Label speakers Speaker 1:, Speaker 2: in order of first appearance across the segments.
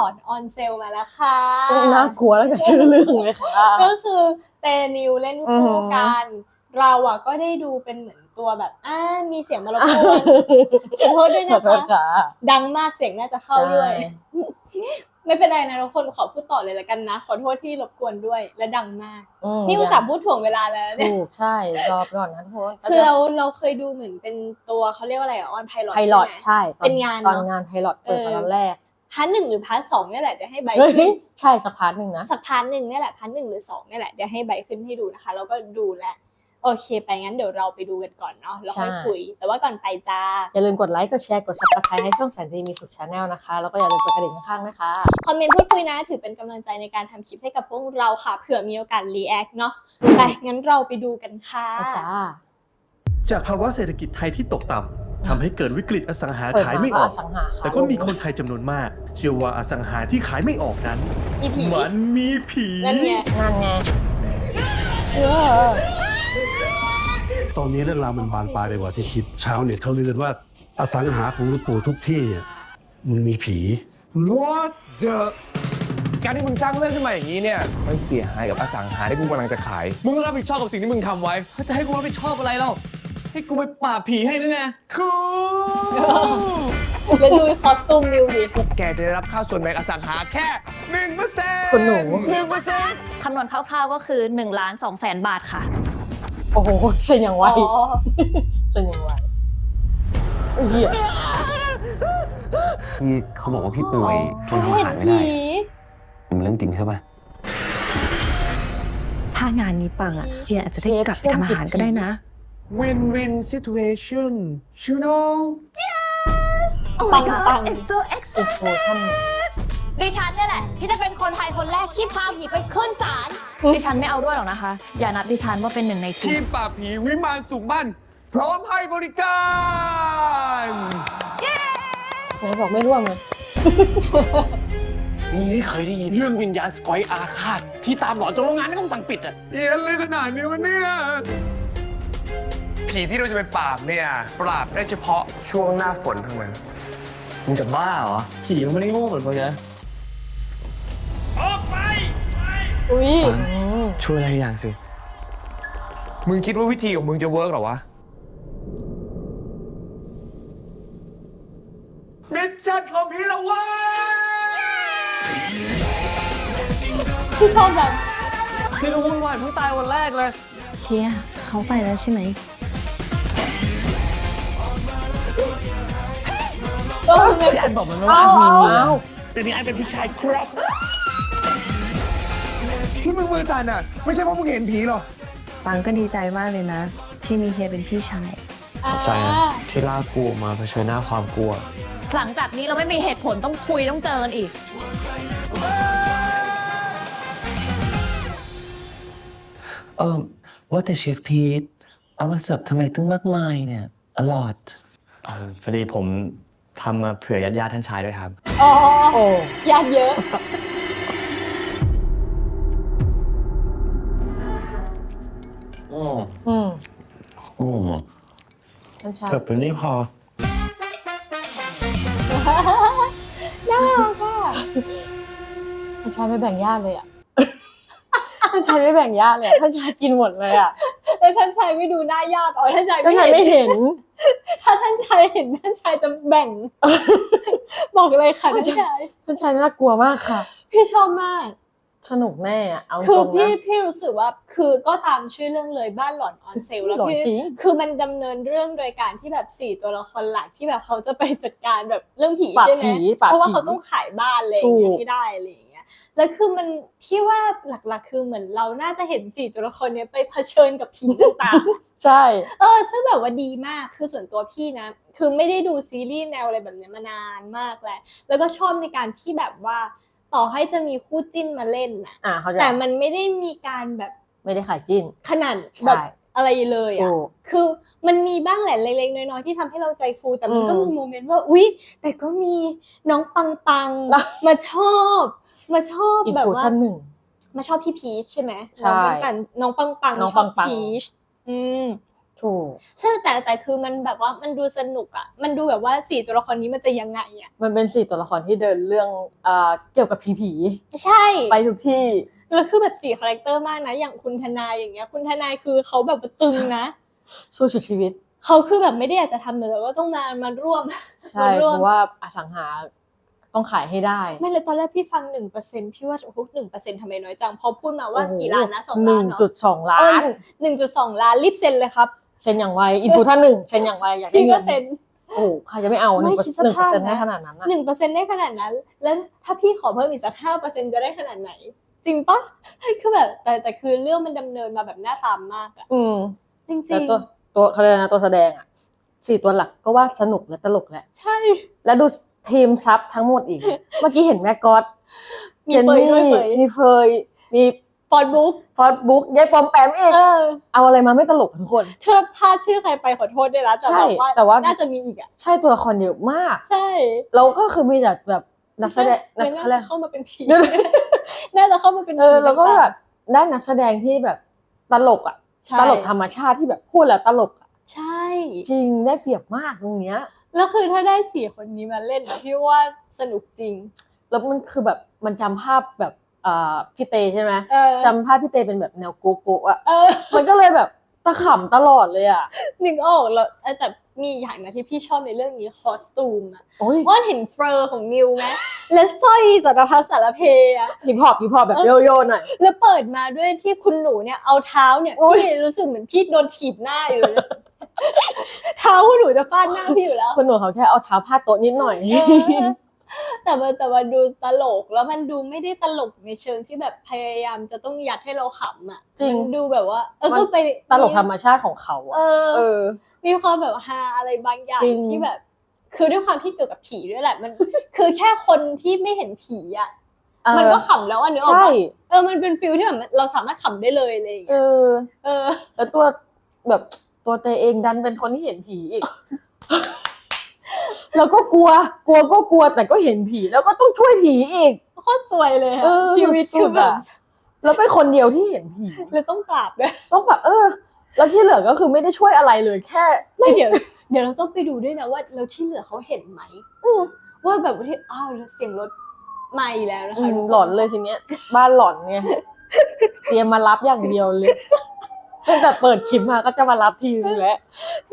Speaker 1: ลอนออนเซลมาแล้วค่ะ
Speaker 2: น่ากลัวแล้วกับชื่อเรื่องเลยค่ะ
Speaker 1: ก็คือเตนิวเล่น
Speaker 2: อือหื
Speaker 1: คู่
Speaker 2: อ
Speaker 1: กันเราอะก็ได้ดูเป็นเหมือนตัวแบบอ่ามีเสียงมารบกวนขอโทษด้วย
Speaker 2: ขอ
Speaker 1: นะ
Speaker 2: โทษ
Speaker 1: คะ
Speaker 2: ค่ะ
Speaker 1: ดังมากเสียงน่าจะเข้าด้วย
Speaker 2: ใช่
Speaker 1: ไม่เป็นไรนะทุกคนขอพูดต่อเลยละกันนะ ขอโทษที่รบกวนด้วยและดังมาก
Speaker 2: ม
Speaker 1: นี่อุตส่าห์พูดถ่วงเวลาแล้วเนี่ย
Speaker 2: ถูกใช่รอบก่อนนะทุกคน
Speaker 1: คือเราเราเคยดูเหมือนเป็นตัวเขาเรียกว่าอะไรออนไพลอต
Speaker 2: ไพลอต
Speaker 1: ใช่ไหม
Speaker 2: ใช่ตอ
Speaker 1: เป็นงาน
Speaker 2: ตอน
Speaker 1: เนอะ
Speaker 2: งานไพลอตเปิดมา
Speaker 1: เออ
Speaker 2: ตอนแรก
Speaker 1: พาร์ทหนึ่งหรือพาร์ทสองเนี่ยแหละเดี๋ยวให้ใบ
Speaker 2: เฮ้ย
Speaker 1: ขึ้น
Speaker 2: ใช่สักพาร์ทหนึ่งนะ
Speaker 1: สักพาร์ทหนึ่งเนี่ยแหละพาร์ทหนึ่งหรือสองเนี่ยแหละเดี๋ยวให้ใบขึ้นให้ดูนะคะแล้วก็ดูแลวโอเค ไปงั้นเดี๋ยวเราไปดูกันก่อนเนาะแล้วค่อย
Speaker 2: ใช่
Speaker 1: คุย แต่ว่าก่อนไปจ้า
Speaker 2: อย่าลืมกดไลค์ กดแชร์ กด subscribe ให้ช่องแสนดีมีสุขชาแนลนะคะ แล้วก็อย่าลืมกดกระดิ่งข้างๆนะคะ
Speaker 1: คอมเมนต์พูดคุยนะ ถือเป็นกำลังใจในการทำคลิปให้กับพวกเราค่ะเผื่อมีโอกาสรีแอคเนาะไปงั้นเราไปดูกันค่ะ
Speaker 2: ไปจ้า
Speaker 3: จากภาวะเศรษฐกิจไทยที่ตกต่ำ ทำให้เกิดวิกฤตอสังหา
Speaker 2: เปิด
Speaker 3: ขาย
Speaker 2: มา
Speaker 3: ไม่
Speaker 2: ก็
Speaker 3: อ
Speaker 2: อ
Speaker 3: อก
Speaker 2: สังหาขา
Speaker 3: แต่ก็มีคนไทยจำนวนมาก เชื่อว่าอสังหาที่ขายไม่ออกนั้น
Speaker 1: มีผี
Speaker 3: มันมีผี
Speaker 1: นั่นไง
Speaker 2: นั่นไง
Speaker 4: ตอนนี้เรื่องราวมันบานปลายไปกว่าที่คิดชาวเน็ตเขาลือกันว่าอสังหาของหลวงปู่ทุกที่เนี่ยมันมีผี
Speaker 5: What the การที่มึงสร้างเรื่องขึ้นมาอย่างนี้เนี่ย มันเสียหายกับอสังหาที่กูกำลังจะขาย มึงต้องรับผิดชอบกับสิ่งที่มึงทำไว้
Speaker 6: เขาจะให้กูรับผิดชอบอะไรเล่า ให้กูไปปราบผีให้หรือไง
Speaker 5: คู
Speaker 1: แล้วดูคอสตูมนิวดิ
Speaker 5: พวกแกจะได้รับค่าส่วนแบ่งอสังหาแค่หนึ่งเปอร์เซ็นต์
Speaker 2: คุณหนู
Speaker 5: หนึ่งเปอร์เซ็นต์
Speaker 7: คำนวณคร่าวๆก็คือ1ล้าน2แสนบาทค่ะ
Speaker 2: โอ้โหเช่นอย่างไว
Speaker 1: อ๋อ
Speaker 2: เช่นอย่างไวโอ้ยเหี้ย
Speaker 8: ที่เขาบอกว่าพี่ป่วยจนทำอา
Speaker 1: เห็น
Speaker 8: หารไม่
Speaker 1: ผี
Speaker 8: ได้มันเรื่องจริงใช่ปะ
Speaker 9: ถ้างานนี้ปังอะเฮียอาจจะได้กลับไปทำอาหารก็ได้นะ
Speaker 5: วินวิน situation you know
Speaker 1: ปังปัง
Speaker 2: อินโฟท่านหนึ่ง
Speaker 7: ดิฉันเนี่ยแหละ ที่จะเป็นคนไทยคนแรกที่พาผีไปขึ้นศาลดิฉันไม่เอาด้วยหรอกนะคะ อย่านับดิฉันว่าเป็นหนึ่งในที
Speaker 5: ที
Speaker 7: ม
Speaker 5: มปราบผีวิมานสุขบ้านพร้อมให้บริการ
Speaker 2: ไหนบอกไม่ร่วมเลย
Speaker 6: มึงนี่เคยได้ยินเรื่องวิญญาณสกอยอาฆาตที่ตามหลอนจนโรงงานต้องสั่งปิดอะ
Speaker 5: เย็นเลยขนาดนี้วะเนี่ย ผีที่เราจะไปปราบเนี่ย ปราบได้เฉพาะช่วงหน้าฝนเท่านั้น
Speaker 6: มึงจะบ้าเหรอผีมันไม่ได้โง่เหมือนมึงนะ
Speaker 1: อุ้ย
Speaker 2: อืม
Speaker 5: ช่วยอะไรอย่างสิ มึงคิดว่าวิธีของมึงจะเวิร์กเหรอวะมิชชั่นของพี่ละเว้ย
Speaker 1: ที่ชอบแบบ
Speaker 6: ไม่รู้วุ่นวายเพิ่งตายวันแรกเลย
Speaker 9: เฮียเขาไปแล้วใช่ไหม
Speaker 1: ไง
Speaker 6: พี่อันบอกมันไม่
Speaker 1: เอา
Speaker 6: ว่า
Speaker 1: เอา
Speaker 6: มี
Speaker 2: อ้าว
Speaker 6: แต่นี่อันเป็นพี่ชายครับ
Speaker 5: ที่มึงมือสั่นอะ ไม่ใช่เพราะมึงเห็นผีหรอก
Speaker 9: ปังก็ดีใจมากเลยนะ ที่มีเฮียเป็นพี่ชาย ข
Speaker 1: อ่า
Speaker 8: ใจนะที่ลากกูมาเผชิญหน้าความกลัว
Speaker 7: หลังจากนี้เราไม่มีเหตุผลต้องคุยต้องเจอกันอีก
Speaker 8: เออว่าแต่เชฟพีทเอามาเสิร์ฟทำไมตั้งมากมายเนี่ยอร่อย
Speaker 6: พอดีผม ทำมาเผื่อญาติญาติท่านชายด้วยครับ
Speaker 1: อ๋อ
Speaker 2: โอ้
Speaker 1: ญาติเยอะ
Speaker 8: อืม
Speaker 2: อืม
Speaker 8: อืม
Speaker 2: ท่านชาย
Speaker 8: เสิร์ฟเป็นนี่พอ
Speaker 1: น่ารักอะ
Speaker 2: ท่านชายไม่แบ่งญาติเลยอะ ท่านชายไม่แบ่งญาติเลยอะท่านชายกินหมดเลยอะ
Speaker 1: แล้วท่านชายไม่ดูหน้าญาติอ๋อท่านชาย
Speaker 2: ท่าน
Speaker 1: ไม่
Speaker 2: ชาย
Speaker 1: เห็
Speaker 2: ไม่
Speaker 1: น
Speaker 2: เห็น
Speaker 1: ถ้าท่านชายเห็นท่านชายจะแบ่ง บอกเลยค่ะท่านชาย
Speaker 2: ท่านชายน่ากลัวมากค่ะ
Speaker 1: พี่ชอบมาก
Speaker 2: สนุกแน่อะเอา
Speaker 1: คือ
Speaker 2: ตรง
Speaker 1: พี่
Speaker 2: นะ
Speaker 1: พี่รู้สึกว่าคือก็ตามชื่อเรื่องเลยบ้านหลอนออนเซลแล้ว
Speaker 2: หลอน
Speaker 1: พี่
Speaker 2: จริง
Speaker 1: คือมันดำเนินเรื่องโดยการที่แบบสี่ตัวละครหลักที่แบบเขาจะไปจัดการแบบเรื่องผี
Speaker 2: ปราบ
Speaker 1: ใช่ไหม
Speaker 2: ผีปราบ
Speaker 1: เพราะว่า
Speaker 2: ผี
Speaker 1: เขาต้องขายบ้านอะไรอย่างเงี้
Speaker 2: ถู
Speaker 1: ย
Speaker 2: ก
Speaker 1: ให้ได้อะไรอย่างเงี้ย แล้วคือมันพี่ว่าหลักๆ คือเหมือนเราน่าจะเห็นสี่ตัวละครเนี้ยไปเผชิญกับผีต่างๆ
Speaker 2: ใช่
Speaker 1: เออซึ่งแบบว่าดีมากคือส่วนตัวพี่นะ คือไม่ได้ดูซีรีส์แนวอะไรแบบเนี้ยมานานมากแล้วแล้วก็ชอบในการที่แบบว่า ต่อให้จะมีคู่จิ้นมาเล่นนะ
Speaker 2: อ่าเขาใจ
Speaker 1: แต่มันไม่ได้มีการแบบ
Speaker 2: ไม่ได้ขายจิ้น
Speaker 1: ขนาด
Speaker 2: ใช่
Speaker 1: แบบอะไรเลยอะ
Speaker 2: ถูก
Speaker 1: คือมันมีบ้างแหละเล็กๆน้อยๆที่ทำให้เราใจฟูแต่มันก็
Speaker 2: อืม
Speaker 1: มีโมเมนต์ว่าอุ๊ยแต่ก็มีน้องปังปังๆ
Speaker 2: นะ
Speaker 1: มาชอบ มาชอบ
Speaker 2: อีก
Speaker 1: แบบ
Speaker 2: ฟู
Speaker 1: ว่า
Speaker 2: ท่านหนึ่ง
Speaker 1: มาชอบพี่พีชใช่ไหม
Speaker 2: ใช่
Speaker 1: น้องปังปังน้องปังปัง
Speaker 2: น้อง
Speaker 1: ชอบ
Speaker 2: ปังๆ
Speaker 1: พีชอืม
Speaker 2: ถูก
Speaker 1: ซึ่งแต่แต่คือมันแบบว่ามันดูสนุกอะมันดูแบบว่าสี่ตัวละครนี้มันจะยังไงอะ
Speaker 2: มันเป็นสี่ตัวละครที่เดินเรื่องเอ่อเกี่ยวกับผีผี
Speaker 1: ใช่
Speaker 2: ๆไปทุกที่
Speaker 1: แล้วคือแบบสี่คาแรคเตอร์มากนะอย่างคุณทนายอย่างเงี้ย คุณทนายคือเขาแบบว่าตึงนะ
Speaker 2: สู้สุดชีวิต
Speaker 1: เขาคือแบบไม่ได้อยากจะทำเลยแต่ว่าต้องมามาร่วม
Speaker 2: ใช่
Speaker 1: มา
Speaker 2: เพ
Speaker 1: ร่วม
Speaker 2: ราะว่าอสังหา ต้องขายให้ได้
Speaker 1: ไม่เลยตอนแรกพี่ฟังหนึ่งเปอร์เซ็นพี่ว่าโอ้โหหนึ่งเปอร์เซ็นทำไมน้อยจัง พอพูดมาว่ากี่ล้านนะสอง
Speaker 2: ห
Speaker 1: ล้า
Speaker 2: นึ่
Speaker 1: น
Speaker 2: ง
Speaker 1: เนาะ
Speaker 2: จุดสองล้า
Speaker 1: เออนหนึ่งจุดสองล้านรีบเซ็นเลยครับ
Speaker 2: เซ็นอย่างไวอินฟูท่านหนึ่งเซ็นอย่างไวอยากได้
Speaker 1: พี่
Speaker 2: เงิ
Speaker 1: ก็
Speaker 2: น
Speaker 1: เซ็น
Speaker 2: โอ้โหใครจะไม่เอาห
Speaker 1: ไม่
Speaker 2: นึ่งเปอร์
Speaker 1: คิด
Speaker 2: เซ็นต์
Speaker 1: สภาพ
Speaker 2: ได้
Speaker 1: นะ
Speaker 2: ขนาดนั้นอะ
Speaker 1: หนึ่งเปอร์เซ็นได้ขนาดนั้น แล้วถ้าพี่ขอเพิ่มอีกสักห้าเปอร์เซ็นจะได้ขนาดไหน จริงปะคือแบบแต่แต่คือเรื่องมันดำเนินมาแบบน่าตามมากอะ
Speaker 2: อืม
Speaker 1: จริง
Speaker 2: แต่ตัวตัวเขาเรียกอะไรนะตัวแสดงอะสี่ตัวหลักก็ว่าสนุกและตลกแหละ
Speaker 1: ๆใช่
Speaker 2: แล้วดู ทีมซับทั้งหมดอีก เมื่อกี้เห็นแม่ก๊อต
Speaker 1: มีเฟยด้วยเฟย
Speaker 2: มีเฟย มี
Speaker 1: ฟอนบุ๊ก
Speaker 2: ฟอสบุ๊กยายปอมแปมอีก
Speaker 1: เออ
Speaker 2: เอาอะไรมาไม่ตลกอะทุกคน
Speaker 1: เชื่อพลาดชื่อใครไปขอโทษด้วยนะแต่
Speaker 2: ใช่
Speaker 1: แบบว่า
Speaker 2: แต่ว่า
Speaker 1: น่าจะมีอีกอะ
Speaker 2: ใช่ตัวละครเยอะมาก
Speaker 1: ใช่
Speaker 2: แล้วก็คือมีแต่แบบนักแสดงนัก
Speaker 1: น่า
Speaker 2: แสด
Speaker 1: จะ
Speaker 2: ง
Speaker 1: เข้ามาเป็นผี
Speaker 2: เดี๋ยว
Speaker 1: น่าจะเข้ามาเป็น
Speaker 2: เอ
Speaker 1: ผี
Speaker 2: อแล้วก็
Speaker 1: ต่างๆ
Speaker 2: แบบได้นักแสดงที่แบบตลกอะ
Speaker 1: ใช่
Speaker 2: ตลกธรรมชาติที่แบบพูดแล้วตลกอะ
Speaker 1: ใช่
Speaker 2: จริงได้เปรียบมากตรงเนี้ย
Speaker 1: แล้วคือถ้าได้สี่คนนี้มาเล่นนะพี่ว่าสนุกจริง
Speaker 2: แล้วมันคือแบบมันจำภาพแบบอ่าพี่เตใช่ไหม
Speaker 1: เออ
Speaker 2: จำภาพพี่เตเป็นแบบแนวโกโก้อะ
Speaker 1: เออ
Speaker 2: มันก็เลยแบบตะขำตลอดเลยอะ
Speaker 1: นึกออกแล้วเออแต่มีอย่างนะที่พี่ชอบในเรื่องนี้คอสตูมอะ
Speaker 2: โอ้ย
Speaker 1: ว่าเห็นเฟอร์ของนิวไหมและสร้อยสารพัดสารเพอะ
Speaker 2: ฮิปฮอปฮิปฮอปแบบโยโย่หน่อย
Speaker 1: แล้วเปิดมาด้วยที่คุณหนูเนี่ยเอาเท้าเนี่ย
Speaker 2: โอ๊ย
Speaker 1: พี่รู้สึกเหมือนพี่โดนถีบหน้าอยู่เลย เท้าคุณหนูจะฟาดหน้าพี่อยู่แล้ว
Speaker 2: คนหนูเขาแค่เอาเท้าพาดโต๊ะนิดหน่อย
Speaker 1: เออแต่มันแต่มันดูตลกแล้วมันดูไม่ได้ตลกในเชิงที่แบบพยายามจะต้องยัดให้เราขำอะ
Speaker 2: จริง
Speaker 1: มันดูแบบว่า เออ
Speaker 2: มัน
Speaker 1: ก็ไป
Speaker 2: ตลกธรรมชาติของเขา
Speaker 1: เอ
Speaker 2: อะ
Speaker 1: อ
Speaker 2: เออ
Speaker 1: มีความแบบฮาอะไรบางอย่าง
Speaker 2: จริง
Speaker 1: ที่แบบ คือด้วยความที่เกี่ยวกับผีด้วยแหละ มัน คือแค่คนที่ไม่เห็นผีอะ
Speaker 2: เออ
Speaker 1: มันก็ขำแล้วอะนึกออก
Speaker 2: ใช่
Speaker 1: ปะเออมันเป็นฟิลที่แบบเราสามารถขำได้เลยอะไรอย่าง
Speaker 2: เอ
Speaker 1: เงี้ย
Speaker 2: อ
Speaker 1: เออ
Speaker 2: แล้วตัวแบบ ตัวเตเองดันเป็นคนที่เห็นผีอีก แล้วก็กลัว กลัวก็กลัวแต่ก็เห็นผีแล้วก็ต้องช่วยผีอีก
Speaker 1: โคตรสวยเลยอะ
Speaker 2: เออ
Speaker 1: ชีวิต
Speaker 2: สุดๆ
Speaker 1: คือแบบ
Speaker 2: อะ แล้วเป็นคนเดียวที่เห็นผี
Speaker 1: เลยต้องกราบด้วย
Speaker 2: ต้องแบบเออ แล้วที่เหลือก็คือไม่ได้ช่วยอะไรเลยแค่
Speaker 1: ไม่เดี๋ยว เดี๋ยวเราต้องไปดูด้วยนะว่าแล้วที่เหลือเขาเห็นไหม
Speaker 2: อืม
Speaker 1: ว่าแบบว่าที่อ้าวแล้วเสียงรถมาอีกแล้วนะ
Speaker 2: อื
Speaker 1: คะ
Speaker 2: ม
Speaker 1: ทุกค
Speaker 2: หลอนเลยทีเนี้ย บ้านหลอนไงเตรียมมารับอย่างเดียวเลย ตั้งแต่เปิดคลิปมาก็จะมารับทีนึงแล้ว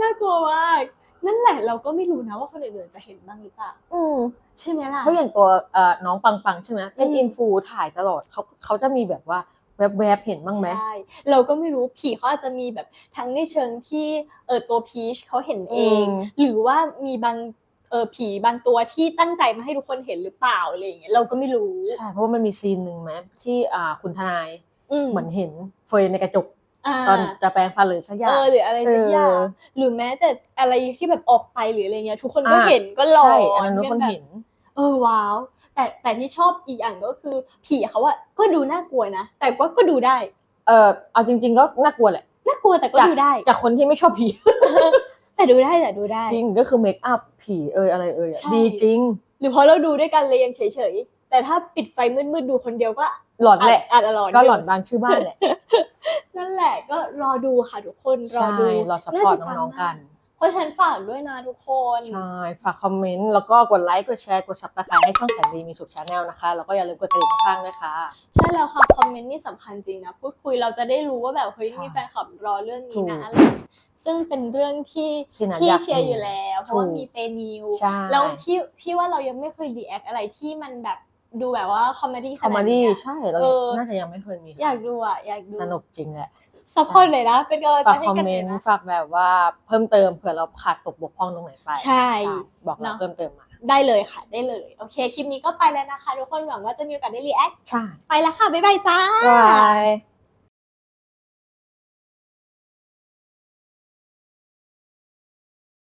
Speaker 1: น่ากลัวมากนั่นแหละเราก็ไม่รู้นะว่าคนอื่นๆจะเห็นบ้างหรือเปล่า
Speaker 2: อืม
Speaker 1: ใช่ไหมล่ะ
Speaker 2: เพราะอย่างตัวเอ่อน้องปังปังใช่ไหมเป็น
Speaker 1: อืม
Speaker 2: อินฟูถ่ายตลอดเขาเขาจะมีแบบว่าแวบๆเห็นบ้างไหม
Speaker 1: ใช่เราก็ไม่รู้ผีเขาอาจจะมีแบบทั้งในเชิงที่เออตัวพีชเขาเห็นเอง
Speaker 2: อืม
Speaker 1: หรือว่ามีบางเออผีบางตัวที่ตั้งใจมาให้ทุกคนเห็นหรือเปล่าอะไรอย่างเงี้ยเราก็ไม่รู้
Speaker 2: ใช่เพราะว่ามันมีซีนหนึ่งไหมที่อ่าคุณทนาย
Speaker 1: อืม
Speaker 2: เหมือนเห็นเฟยในกระจก
Speaker 1: อ่า
Speaker 2: ตอนจะแปลงฟันหรือสักอย่า
Speaker 1: เองอหรืออะไรสักอย่าง
Speaker 2: เออ
Speaker 1: หรือแม้แต่อะไรที่แบบออกไปหรืออะไรเงี้ยทุกคนก็
Speaker 2: อ่า
Speaker 1: เห็นก็หลอน
Speaker 2: ใช่อันนั้นทุกคน
Speaker 1: แบบ
Speaker 2: เห็น
Speaker 1: เออว้าว แต่แต่ที่ชอบอีกอย่างก็คือ ผีเขาอะก็ดูน่ากลัวนะแต่ว่าก็ดูได้
Speaker 2: เออเอาจริง ๆ ก็น่ากลัวแหละ
Speaker 1: น่ากลัวแต่ก็
Speaker 2: จาก
Speaker 1: ดูได้
Speaker 2: จากคนที่ไม่ชอบผี
Speaker 1: แต่ดูได้แต่ดูได้
Speaker 2: จริงก็คือเมคอัพผีเอยอะไรเอยอะ
Speaker 1: ใช่
Speaker 2: ดีจริง
Speaker 1: หรือเพราะเราดูด้วยกันเลยยังเฉยๆ แต่ถ้าปิดไฟมืดๆดูคนเดียวก็
Speaker 2: หลอนแหละ
Speaker 1: อาจอาจจะหลอน
Speaker 2: ก็หลอน
Speaker 1: ยู่
Speaker 2: บางชื่อบ้านแหละ
Speaker 1: นั่นแหละก็รอดูค่ะทุกคนรอ
Speaker 2: ใช่
Speaker 1: ดู
Speaker 2: รอสปอร์ตา
Speaker 1: ติดตาม
Speaker 2: น้องๆกัน
Speaker 1: มากเพราะฉะนันฝากด้วยนะทุกคน
Speaker 2: ใช่ฝากคอมเมนต์แล้วก็กดไลค์กดแชร์กดซับสไครต์ให้ช่องแสนดีมีสุขชาแนลนะคะแล้วก็อย่าลืมกดกระดิ่งข้างๆด้วยค่ะ
Speaker 1: ใช่แล้วค่ะคอมเมนต์นี่สำคัญจริงนะพูดคุยเราจะได้รู้ว่าแบบเฮ้ย
Speaker 2: ใช่
Speaker 1: มีแฟนคลับรอเรื่องนี้นะ
Speaker 2: ถูก
Speaker 1: อะไรอย่างเงี้ยซึ่งเป็นเรื่องที่
Speaker 2: ที่นัท
Speaker 1: ที่
Speaker 2: อยาก
Speaker 1: เชียร์
Speaker 2: ดู
Speaker 1: อยู่แล้วเพราะว่า
Speaker 2: ถูก
Speaker 1: มีเตนิว
Speaker 2: ใช่
Speaker 1: แล้วพี่พี่ว่าเรายังไม่เคยรีแอคอะไรที่มันแบบ ดูแบบว่าคอมเมดี้
Speaker 2: คอมเมดี้
Speaker 1: ขนาด
Speaker 2: ใช่
Speaker 1: นี้
Speaker 2: เรา
Speaker 1: เออ
Speaker 2: น่าจะยังไม่เคยมี
Speaker 1: อยากดูอะอยากดู
Speaker 2: สนุกจริงแหละ
Speaker 1: ซัพพอร์ตเลยนะ เป็นกำลังใจ
Speaker 2: ฝาก
Speaker 1: ให้
Speaker 2: คอม
Speaker 1: กัน
Speaker 2: เม
Speaker 1: เลย
Speaker 2: นต์
Speaker 1: นะ
Speaker 2: ฝากแบบว่าเพิ่มเติมเผื่อเราขาดตกบกพร่องตรงไหนไป
Speaker 1: ใช่
Speaker 2: บอกเรา
Speaker 1: เนอะ
Speaker 2: เพิ่มเติมมา
Speaker 1: ได้เลยค่ะ ได้เลย โอเค คลิปนี้ก็ไปแล้วนะคะ ทุกคนหวังว่าจะมีโอกาสได้รีแอค
Speaker 2: ใช่
Speaker 1: ไปแล้วค่ะ บ๊ายบายจ้า
Speaker 2: บาย